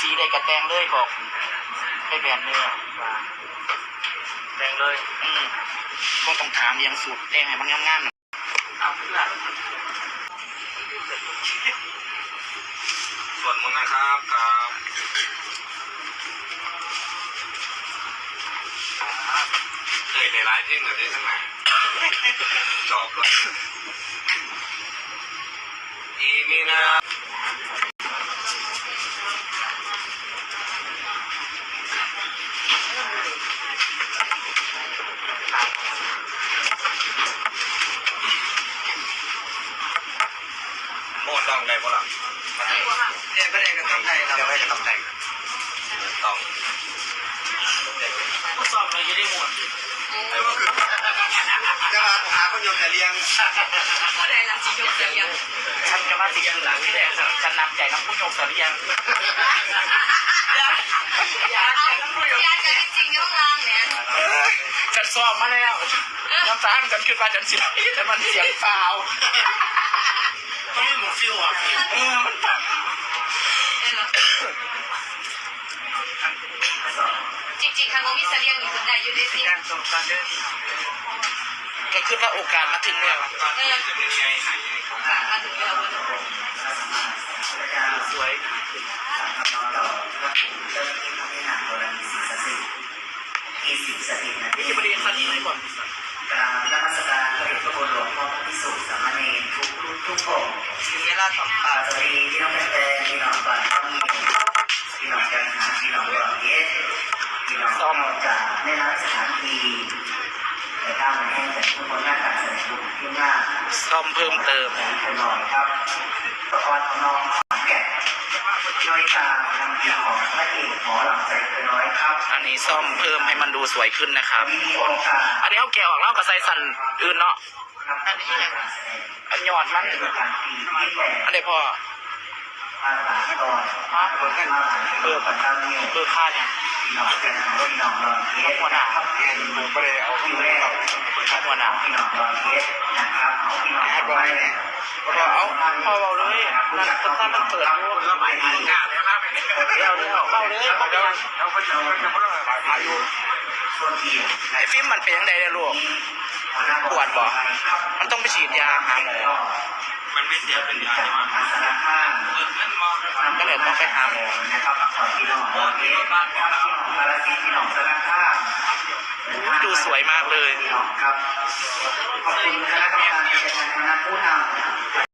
แต่งเลยบอกไปแบนเลยอะแดงเลยอืมก็ต้องถามเรียงสูตรแต่งให้มันงามๆหน่อยเอาเพื่อนส่วนมึงนะครับครับเคยในไลฟ์เพลงแบบนี้ทั้งไหนจบเลยอีมีนะ ดลองได้ปะล่ะเรียนไม่ได้ก็ต้องใจเราเดี๋ยวให้จะต้องแต่งต้องก็ซ้อมเลยจะได้หมดไอ้ก็คือจะมาหาคนยนต์แต่เลี้ยงผู้ใดลังจิยกเสียงฉันจะมาติดอยู่หลังที่แดงฉันนำใจน้ำผู้โยกแต่เรียงอย่าอย่ากันจริงๆต้องล้างเนี่ยฉันซ้อมมาแล้วน้ำตาลฉันคิดว่าฉันเสียงแต่มันเสียงเปล่า ต้องมีหมูฟิวอะเออมันต่จริงๆคันโมมีเสียงอยู่คนใดอยู่ในที่การส่งการเดินำก็คือว่าโอกาสมาถึงแล้วตอนที่จะเป็นไงหายมาถึงแล้วสวยที่สิบสถิตนะที่บริคันนี้เลยก่อนกราบน กองถึงเวลาต่อไปสวัสดีพี่น้องแตงที่น้องปันข้าวเหนียวพี่น้องจันทร์พี่น้องรอเยสที่น้องต้องจากในร้านสถานที่แต่ถ้ามันแห้งแต่ทุกคนหน้าตาแสดงดูที่หน้าซ่อมเพิ่มเติมคนหน่อยครับตะกอนน้อง โดยตามนำทีของพระเอกหมอลำใจเกินร้อยครับอันนี้ซ่อมเพิ่มให้มันดูสวยขึ้นนะครับมีโอกาสอันนี้เอาแกะออกแล้วกับใส่สันอื่นเนาะอันนี้ยังอันยอดมันการปีที่แปดอันนี้พอ มาตาก่อนมาเปิดกันเปิดปัตตานีเบอร์ค่าเนี่ยพี่น้องกันพี่น้องรอนเทสนะครับเอ็นไม่ได้เอาพี่แรก หัวหน้าพี่น้องรอนเทสนะครับอาพี่น้องไปเนี่ยพอเอาพอเอาเลยนั่นก็ถ้ามันเปิดรูปแล้วหมายถึงงาเลยครับเดี๋ยวเดี๋ยวเข้าเลยเข้าไปแล้วคนจะจะไม่ต้องหมายอยู่ไอ้ฟิล์มมันเป็นยังไงเนี่ยลูกปวดบ่มันต้องไปฉีดยาหาหมอ มันไม่เสียเป็นยาจากใช่ไหมทางสารข้างเงินเงินมองก็เลยต้องไปหาหมอนะครับขอพี่น้องรอนเทสครับพี่น้องกาลสินพี่น้องสารข้างอุ๊ยดูสวยมากเลยพี่น้องครับขอบคุณคณะกรรมการจัดงาน